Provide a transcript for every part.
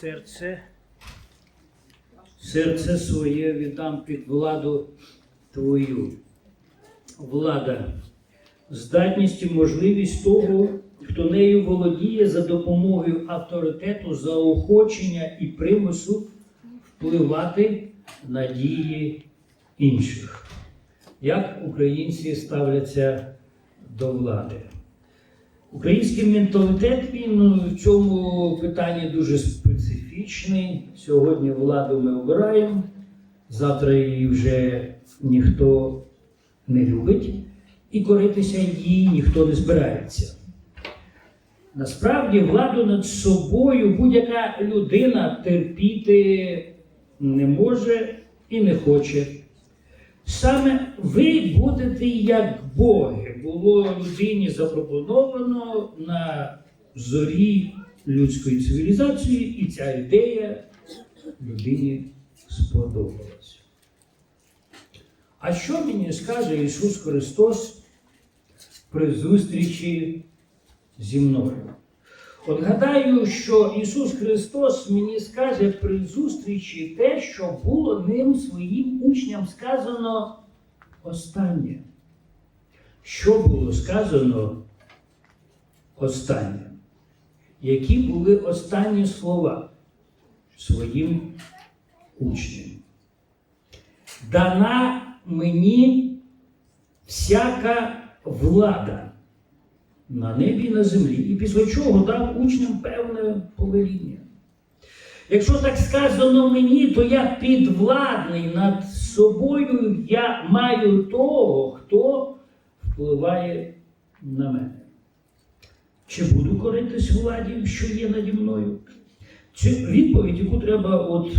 серце, серце своє віддам під владу твою. Влада, здатність і можливість того, хто нею володіє за допомогою авторитету, заохочення і примусу впливати на дії інших. Як українці ставляться до влади? Український менталітет він в цьому питанні дуже специфічний. Сьогодні владу ми обираємо, завтра її вже ніхто не любить, і коритися їй ніхто не збирається. Насправді, владу над собою будь-яка людина терпіти не може і не хоче. Саме ви будете як боги, було людині запропоновано на зорі людської цивілізації, і ця ідея людині сподобалась. А що мені скаже Ісус Христос при зустрічі зі мною? От гадаю, що Ісус Христос мені скаже при зустрічі те, що було ним своїм учням сказано останнє. Що було сказано останнє? Які були останні слова своїм учням? Дана мені всяка влада на небі і на землі, і після чого дав учням певне повеління. Якщо так сказано мені, то я підвладний над собою, я маю того, хто впливає на мене. Чи буду коритись владі, що є наді мною? Чи відповідь, яку треба от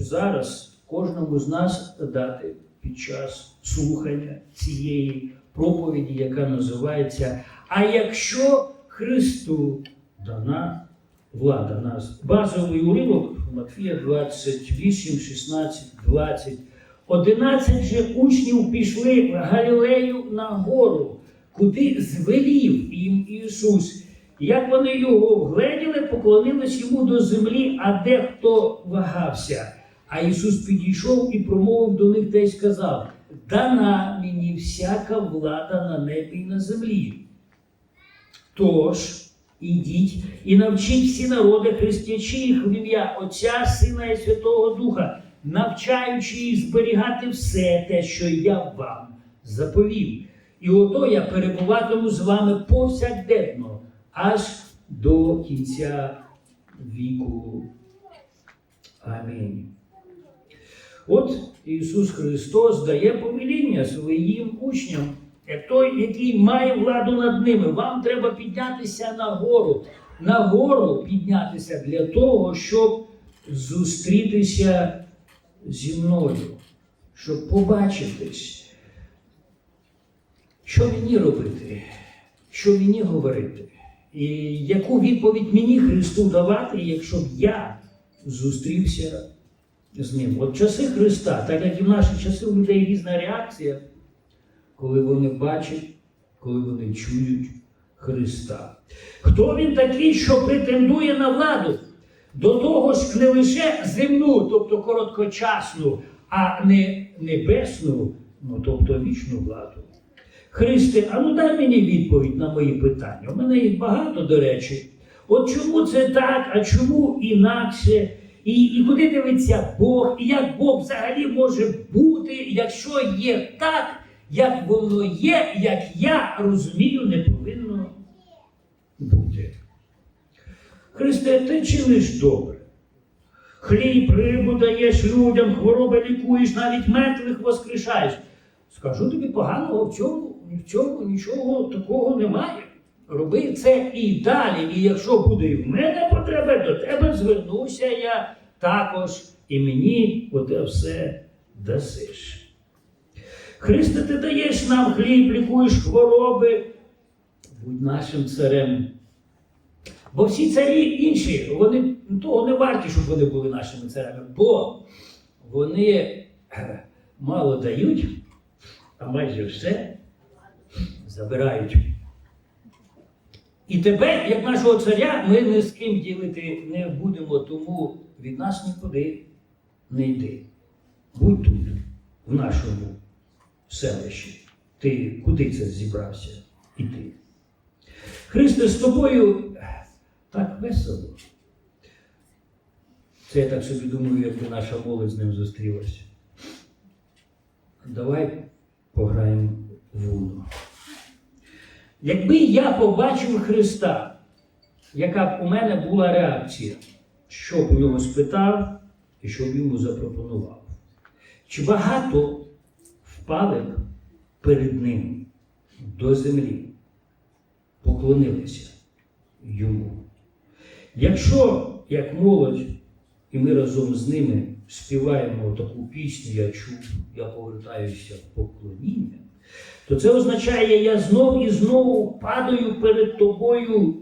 зараз кожному з нас дати під час слухання цієї проповіді, яка називається А якщо Христу дана влада нас? Базовий уривок Матфія 28, 16, 20. Одинадцять же учнів пішли в Галілею на гору, куди звелів їм Ісус. Як вони його вгледіли, поклонились йому до землі, а дехто вагався. А Ісус підійшов і промовив до них та й сказав: Дана мені всяка влада на небі і на землі. Тож, ідіть і навчіть всі народи, хрестячи їх в ім'я Отця, Сина і Святого Духа, навчаючи їх зберігати все те, що я вам заповів. І ото я перебуватиму з вами повсякденно, аж до кінця віку. Амінь. От Ісус Христос дає повеління своїм учням, як той, який має владу над ними. Вам треба піднятися на гору, на гору піднятися для того, щоб зустрітися зі мною, щоб побачитись, що мені робити, що мені говорити, і яку відповідь мені Христу давати, якщо б я зустрівся з ним. От часи Христа, так як і в наші часи у людей різна реакція, коли вони бачать, коли вони чують Христа. Хто він такий, що претендує на владу? До того ж не лише земну, тобто короткочасну, а не небесну, ну тобто вічну владу. Христе, а ну дай мені відповідь на мої питання. У мене їх багато, до речі. От чому це так, а чому інакше? І, і куди дивиться Бог, і як Бог взагалі може бути, якщо є так, як воно є, як я розумію, не повинно бути. Христе, ти чиниш добре. Хліб, рибу даєш людям, хвороби лікуєш, навіть мертвих воскрешаєш. Скажу тобі поганого в цьому, в цьому нічого такого немає. Роби це і далі. І якщо буде і в мене потреба, до тебе звернуся я також, і мені оте все дасиш. Христе, ти даєш нам хліб, лікуєш хвороби, будь нашим царем. Бо всі царі інші, вони того не варті, щоб вони були нашими царями, бо вони е, мало дають, а майже все забирають. І тебе, як нашого царя, ми ні з ким ділити не будемо, тому від нас нікуди не йди. Будь тут, в нашому селищі. Ти куди це зібрався іти? Христе, з тобою так весело. Це я так собі думаю, якби наша молодь з ним зустрілася. Давай пограємо в Уно. Якби я побачив Христа, яка б у мене була реакція, що б у нього спитав і що б йому запропонував? Чи багато впали б перед ним до землі, поклонилися йому? Якщо, як молодь, і ми разом з ними співаємо таку пісню, я чув, я повертаюся в поклоніння, то це означає, я знов і знову падаю перед тобою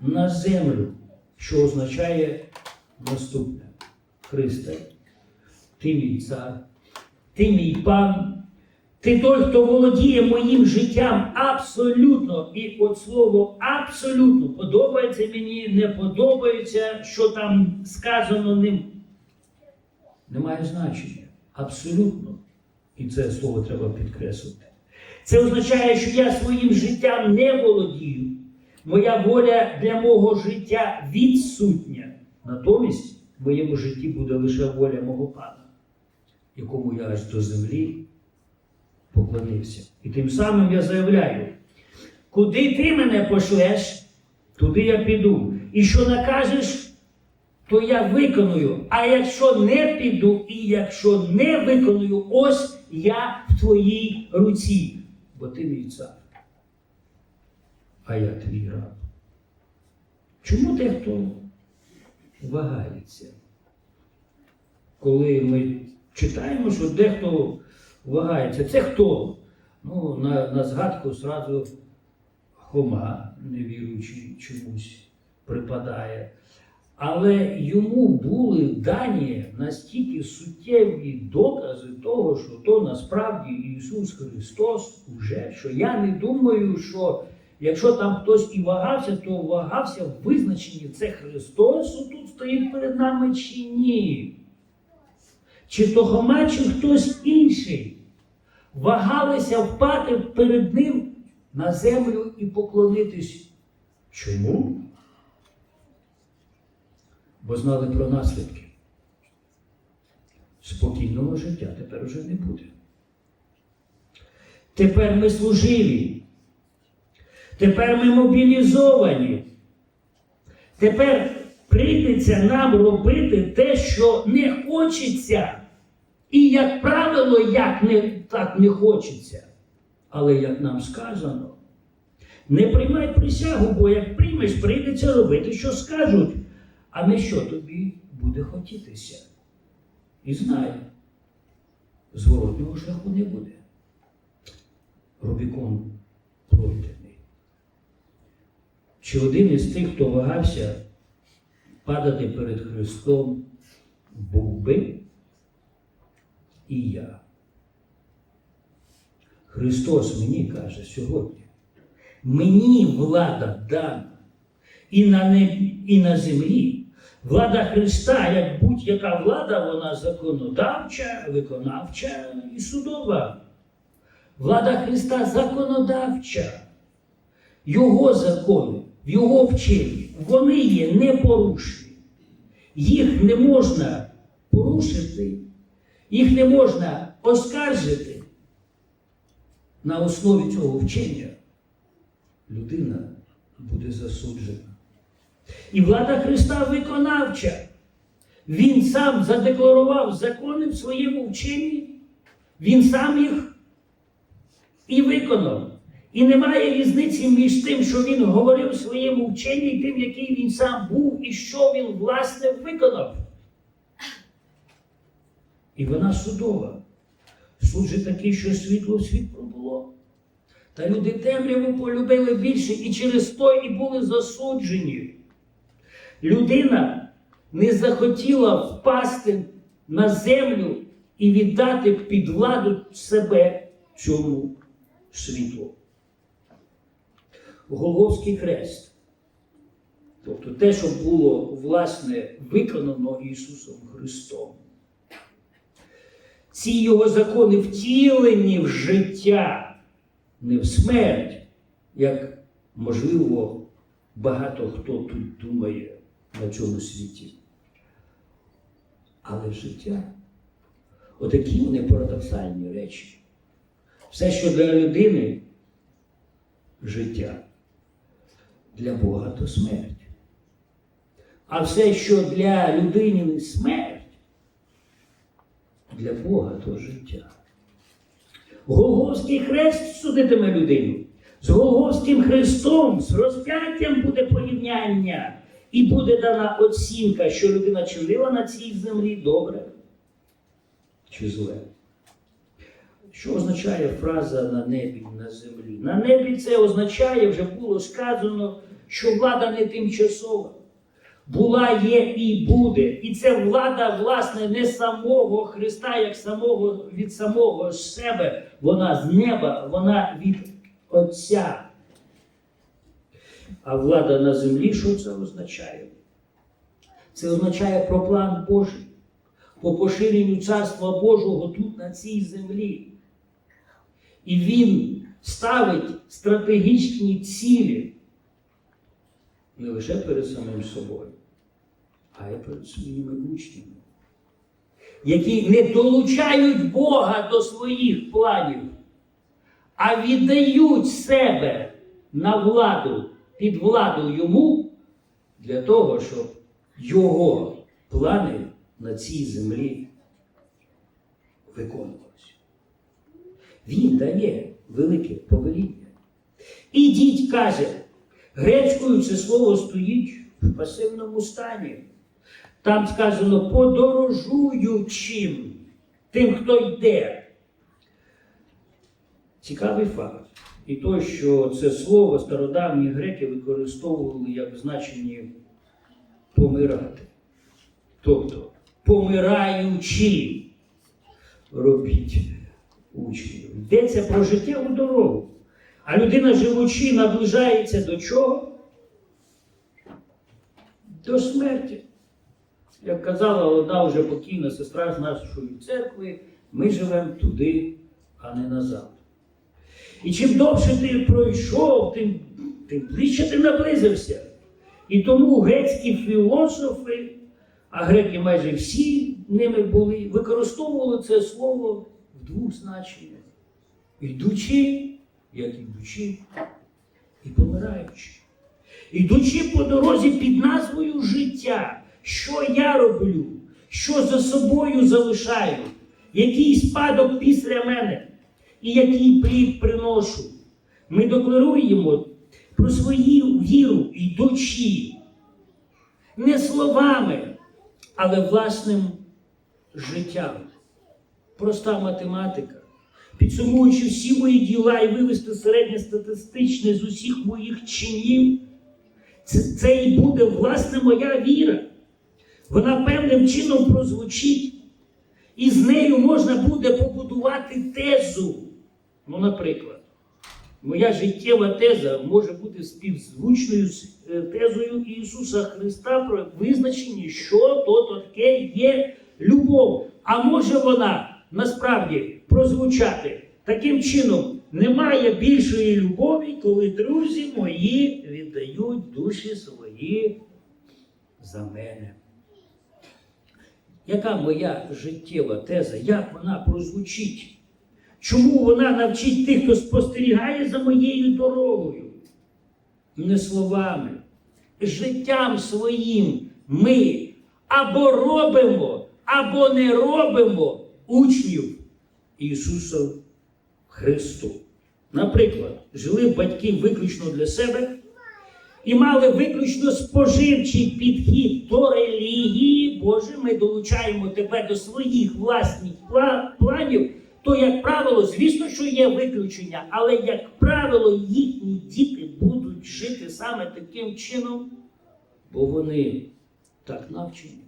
на землю, що означає наступне. Христе, ти мій цар, ти мій пан, ти той, хто володіє моїм життям абсолютно. І от слово абсолютно подобається мені, не подобається, що там сказано ним. Немає значення. Абсолютно. І це слово треба підкреслити. Це означає, що я своїм життям не володію. Моя воля для мого життя відсутня. Натомість в моєму житті буде лише воля мого пана, якому я аж до землі поклонився. І тим самим я заявляю, куди ти мене пошлеш, туди я піду. І що накажеш, то я виконую. А якщо не піду, і якщо не виконую, ось я в твоїй руці, бо ти мій цар. А я твій раб. Чому дехто вагається? Коли ми читаємо, що дехто вагається, це хто? Ну, на, на згадку зразу Хома, невіруючий чомусь припадає. Але йому були дані настільки суттєві докази того, що то насправді Ісус Христос уже, що я не думаю, що якщо там хтось і вагався, то вагався в визначенні це Христос тут стоїть перед нами чи ні. Чи то Хома, чи хтось інший. Вагалися впати перед ним на землю і поклонитись. Чому? Бо знали про наслідки. Спокійного життя тепер уже не буде. Тепер ми служиві. Тепер ми мобілізовані. Тепер прийдеться нам робити те, що не хочеться. І, як правило, як не, так не хочеться. Але як нам сказано, не приймай присягу, бо як приймеш, прийдеться робити, що скажуть. А не що тобі буде хотітися. І знай, зворотнього шляху не буде. Рубікон пройдений. Чи один із тих, хто вагався падати перед Христом, був би і я. Христос мені каже сьогодні, мені влада дана і на небі, і на землі. Влада Христа, як будь-яка влада, вона законодавча, виконавча і судова. Влада Христа законодавча. Його закони, Його вченні, вони є непорушні. Їх не можна порушити, їх не можна оскаржити. На основі цього вчення людина буде засуджена. І влада Христа виконавча. Він сам задекларував закони в своєму вченні, він сам їх і виконав. І немає різниці між тим, що він говорив в своєму вченні, і тим, який він сам був, і що він, власне, виконав. І вона судова. Суд же такий, що світло в світ пробуло. Та люди темряву полюбили більше і через то і були засуджені. Людина не захотіла впасти на землю і віддати під владу себе цьому світлу. Голговський хрест Тобто те, що було власне виконано Ісусом Христом. Ці його закони втілені в життя, не в смерть, як, можливо, багато хто тут думає на цьому світі. Але життя. Отакі вони парадоксальні речі. Все, що для людини життя, для Бога то смерть. А все, що для людини смерть, для Бога то життя. Голговський хрест судитиме людину. З Голговським хрестом, з розп'яттям буде порівняння, і буде дана оцінка, що людина чинила на цій землі добре чи зле. Що означає фраза на небі, на землі? На небі це означає, вже було сказано, що влада не тимчасова. Була, є і буде. І це влада, власне, не самого Христа, як самого від самого себе. Вона з неба, вона від Отця. А влада на землі, що це означає? Це означає про план Божий по поширенню Царства Божого тут, на цій землі. І Він ставить стратегічні цілі не лише перед самим собою, а й перед своїми учнями, які не долучають Бога до своїх планів, а віддають себе на владу під владу йому для того, щоб його плани на цій землі виконувалося. Він дає велике повеління. Ідіть, каже, грецькою це слово стоїть в пасивному стані. Там сказано подорожуючим тим, хто йде. Цікавий факт. І то, що це слово стародавні греки використовували як значенні помирати. Тобто, помираючи, робіть учнів. Йдеться про життєву дорогу. А людина, живучи, наближається до чого? До смерті. Як казала одна вже покійна сестра з нашої церкви, ми живемо туди, а не назад. І чим довше ти пройшов, тим, тим ближче ти наблизився. І тому грецькі філософи, а греки майже всі ними були, використовували це слово в двох значеннях. Йдучи, як ідучи, і помираючи. Ідучи по дорозі під назвою життя, що я роблю, що за собою залишаю, який спадок після мене і який плід приношу. Ми декларуємо про свою віру, йдучи, не словами, але власним життям. Проста математика. Підсумуючи всі мої діла і вивести середньостатистичне з усіх моїх чинів, це, це і буде власне моя віра. Вона певним чином прозвучить, і з нею можна буде побудувати тезу. Ну, наприклад, моя життєва теза може бути співзвучною з е, тезою Ісуса Христа про визначення, що то таке є любов. А може вона насправді прозвучати таким чином. Немає більшої любові, коли друзі мої віддають душі свої за мене. Яка моя життєва теза? Як вона прозвучить? Чому вона навчить тих, хто спостерігає за моєю дорогою? Не словами, життям своїм ми або робимо, або не робимо учнів Ісуса Христу. Наприклад, жили батьки виключно для себе і мали виключно споживчий підхід до релігії. Боже, ми долучаємо тебе до своїх власних планів. То, як правило, звісно, що є виключення, але, як правило, їхні діти будуть жити саме таким чином, бо вони так навчені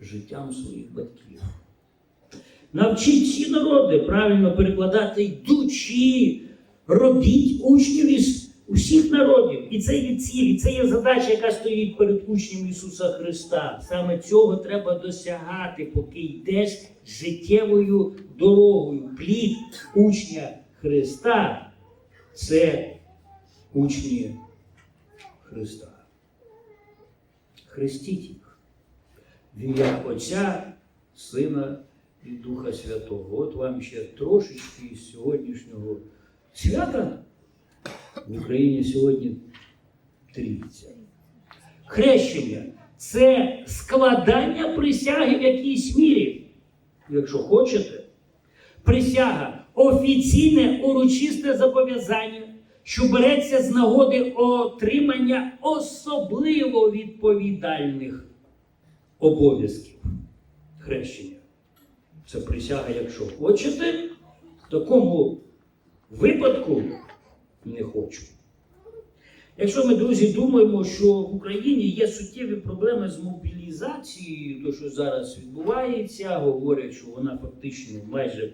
життям своїх батьків. Навчіть всі народи правильно перекладати йдучі, робіть учнів із усіх народів. І це є ціль, і це є задача, яка стоїть перед учнем Ісуса Христа. Саме цього треба досягати, поки йдеш життєвою дорогою. Плід учня Христа це учні Христа. Хрестіть їх в ім'я Отця, Сина і Духа Святого. От вам ще трошечки із сьогоднішнього свята. В Україні сьогодні трійця. Хрещення це складання присяги в якійсь мірі. Якщо хочете, присяга офіційне урочисте зобов'язання, що береться з нагоди отримання особливо відповідальних обов'язків. Хрещення. Це присяга, якщо хочете, в такому випадку не хочу. Якщо ми, друзі, думаємо, що в Україні є суттєві проблеми з мобілізацією, то що зараз відбувається, говорять, що вона фактично майже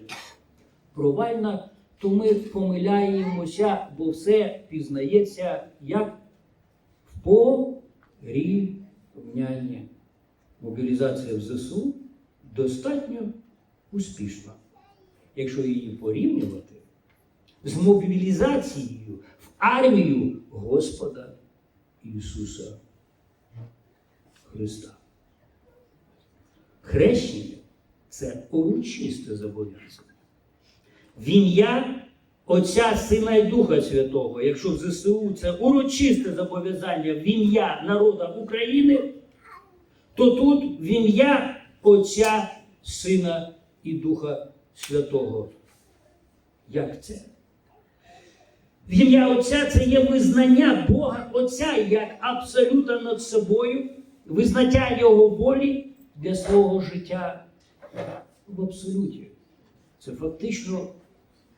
провальна, то ми помиляємося, бо все пізнається як в порівнянні. Мобілізація в ЗСУ достатньо успішна. Якщо її порівнювати з мобілізацією в армію Господа Ісуса Христа. Хрещення це урочисте зобов'язання. В ім'я Отця, Сина і Духа Святого, якщо в ЗСУ це урочисте зобов'язання в ім'я народа України, то тут в ім'я Отця, Сина і Духа Святого. Як це? В ім'я Отця це є визнання Бога Отця як абсолюта над собою, визнання Його волі для свого життя в абсолюті. Це фактично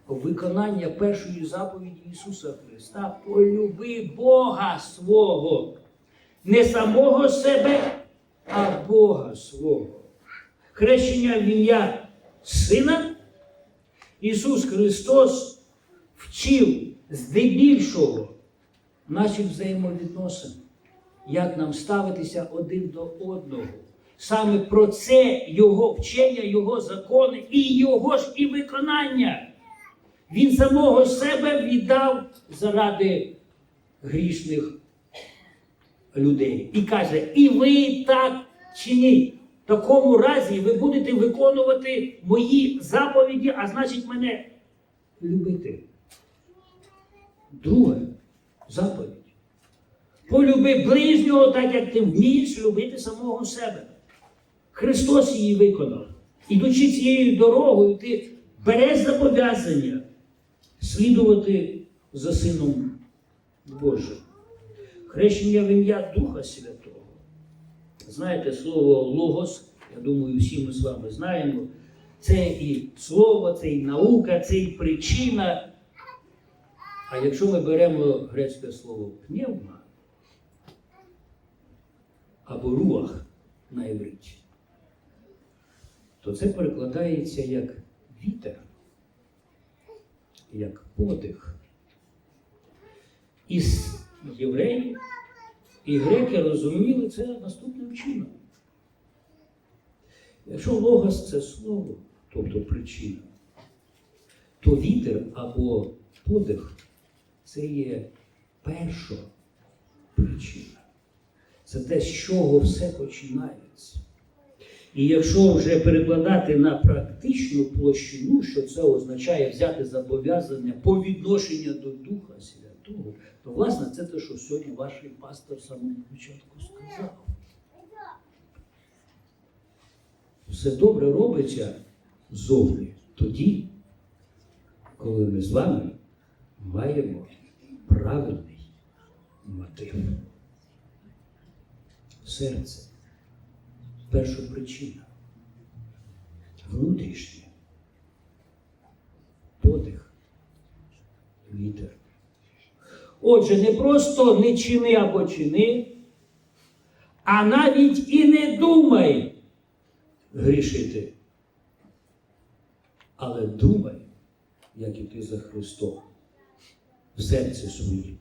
виконання першої заповіді Ісуса Христа. Полюби Бога свого, не самого себе, а Бога свого. Хрещення в ім'я Сина Ісус Христос вчив здебільшого наші взаємовідносини, як нам ставитися один до одного. Саме про це Його вчення, Його закони і Його ж і виконання. Він самого себе віддав заради грішних людей. І каже: і ви так чиніть. В такому разі ви будете виконувати мої заповіді, а значить мене любити. Друга заповідь. Полюби ближнього, так як ти вмієш любити самого себе. Христос її виконав. Ідучи цією дорогою, ти береш зобов'язання слідувати за Сином Божим. Хрещення в ім'я Духа Святого. Знаєте, слово логос, я думаю, всі ми з вами знаємо. Це і слово, це і наука, це і причина. А якщо ми беремо грецьке слово пневма або руах на івриті, то це перекладається як вітер, як подих. І євреї і греки розуміли це наступним чином. Якщо логос це слово, тобто причина, то вітер або подих це є перша причина. Це те, з чого все починається. І якщо вже перекладати на практичну площину, що це означає взяти зобов'язання по відношенню до Духа Святого, то власне це те, що сьогодні ваш пастор самому початку сказав. Все добре робиться зовні тоді, коли ми з вами маємо правильний мотив. Серце. Перша причина. Внутрішнє. Подих. Вітер. Отже, не просто не чини або чини, а навіть і не думай грішити. Але думай, як іти за Христом в своїм.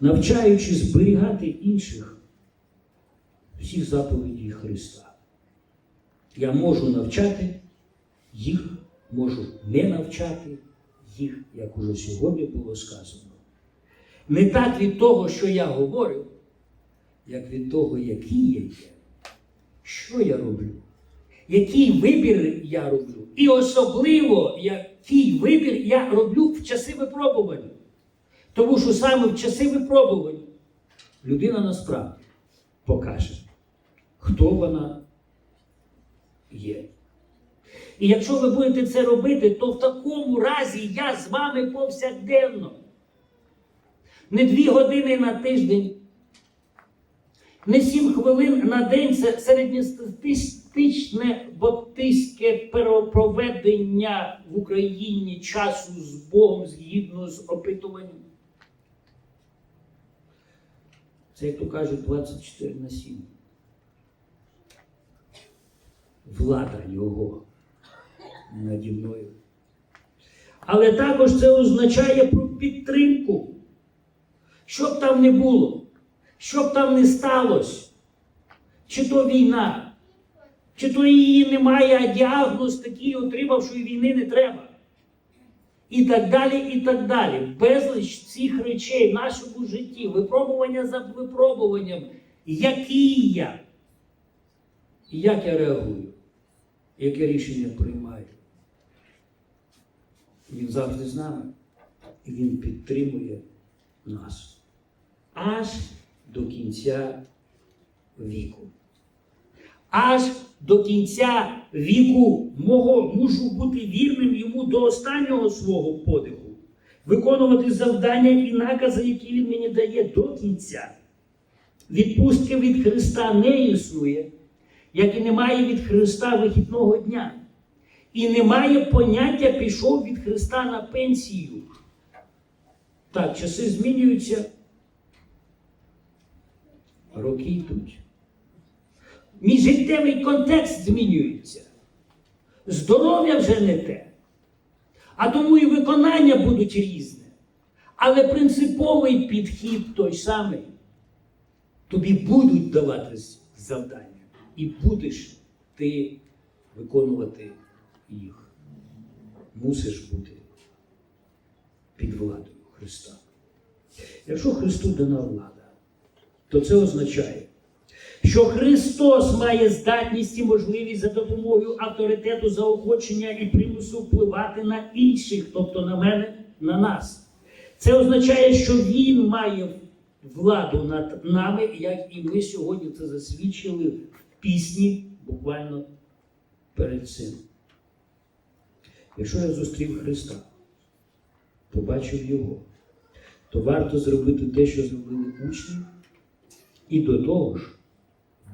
навчаючи зберігати інших всіх заповідей Христа. Я можу навчати їх, можу не навчати їх, як уже сьогодні було сказано. Не так від того, що я говорю, як від того, який я є, що я роблю, який вибір я роблю. І особливо, який вибір я роблю в часи випробування. Тому що саме в часи випробувань людина насправді покаже, хто вона є. І якщо ви будете це робити, то в такому разі я з вами повсякденно. Не дві години на тиждень, не сім хвилин на день це середньостатистичне баптистське проведення в Україні часу з Богом згідно з опитуванням. Це, як то кажуть, 24 на 7. Влада його наді мною. Але також це означає про підтримку. Що б там не було, що б там не сталося, чи то війна, чи то її немає, а діагноз такий отримав, що і війни не треба. І так далі, і так далі. Безліч цих речей в нашому житті, випробування за випробуванням, який я, і як я реагую, яке рішення приймаю. Він завжди з нами. І він підтримує нас аж до кінця віку. Аж до кінця віку мого мушу бути вірним йому до останнього свого подиху, виконувати завдання і накази, які він мені дає до кінця. Відпустки від Христа не існує, як і немає від Христа вихідного дня. І немає поняття пішов від Христа на пенсію. Так, часи змінюються, роки йдуть. Мій життєвий контекст змінюється. Здоров'я вже не те. А тому і виконання будуть різне. Але принциповий підхід той самий. Тобі будуть даватись завдання. І будеш ти виконувати їх. Мусиш бути під владою Христа. Якщо Христу дана влада, то це означає, що Христос має здатність і можливість за допомогою авторитету, заохочення і примусу впливати на інших, тобто на мене, на нас. Це означає, що Він має владу над нами, як і ми сьогодні це засвідчили в пісні буквально перед цим. Якщо я зустрів Христа, побачив Його, то варто зробити те, що зробили учні, і до того ж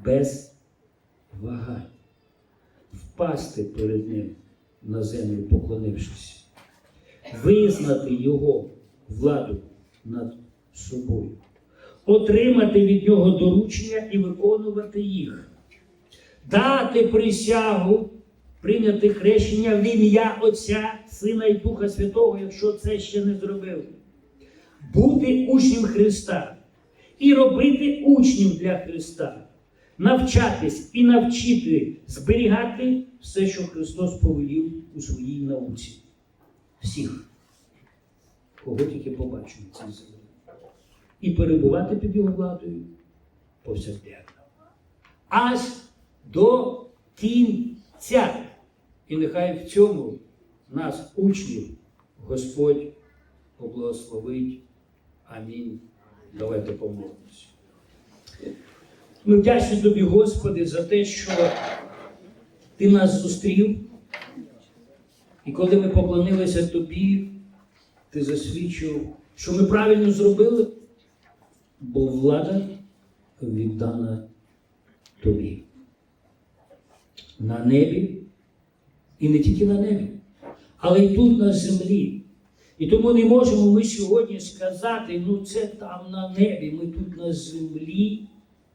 без вагань впасти перед Ним на землю, поклонившись, визнати Його владу над собою, отримати від Нього доручення і виконувати їх, дати присягу прийняти хрещення в ім'я Отця, Сина і Духа Святого, якщо це ще не зробив. Бути учнем Христа і робити учнів для Христа, навчатись і навчити зберігати все, що Христос повелів у своїй науці. Всіх, кого тільки побачив на цій землі. І перебувати під його владою повсякденно. Аж до кінця. І нехай в цьому нас, учнів, Господь поблагословить. Амінь. Давайте помолимося. Ми вдячні тобі, Господи, за те, що Ти нас зустрів. І коли ми поклонилися тобі, ти засвідчив, що ми правильно зробили, бо влада віддана тобі. На небі і не тільки на небі, але й тут на землі. І тому не можемо ми сьогодні сказати, ну це там на небі, ми тут на землі,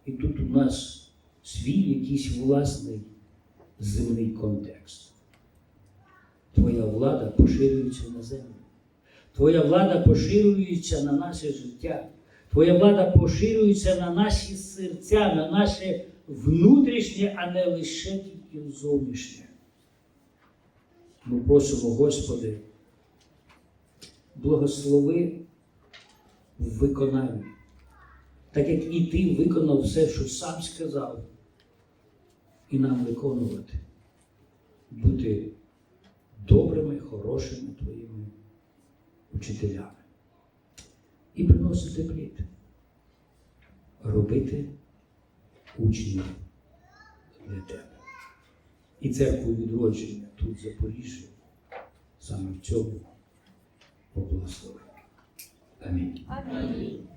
і тут у нас свій якийсь власний земний контекст. Твоя влада поширюється на землю. Твоя влада поширюється на наше життя. Твоя влада поширюється на наші серця, на наше внутрішнє, а не лише тільки зовнішнє. Ми просимо, Господи, благослови в так як і Ти виконав все, що сам сказав, і нам виконувати, бути добрими, хорошими Твоїми учителями і приносити плід, робити учнів для тебе. І церкву відродження тут в Запоріжжі саме в цьому поблагослови. Амінь. Амінь.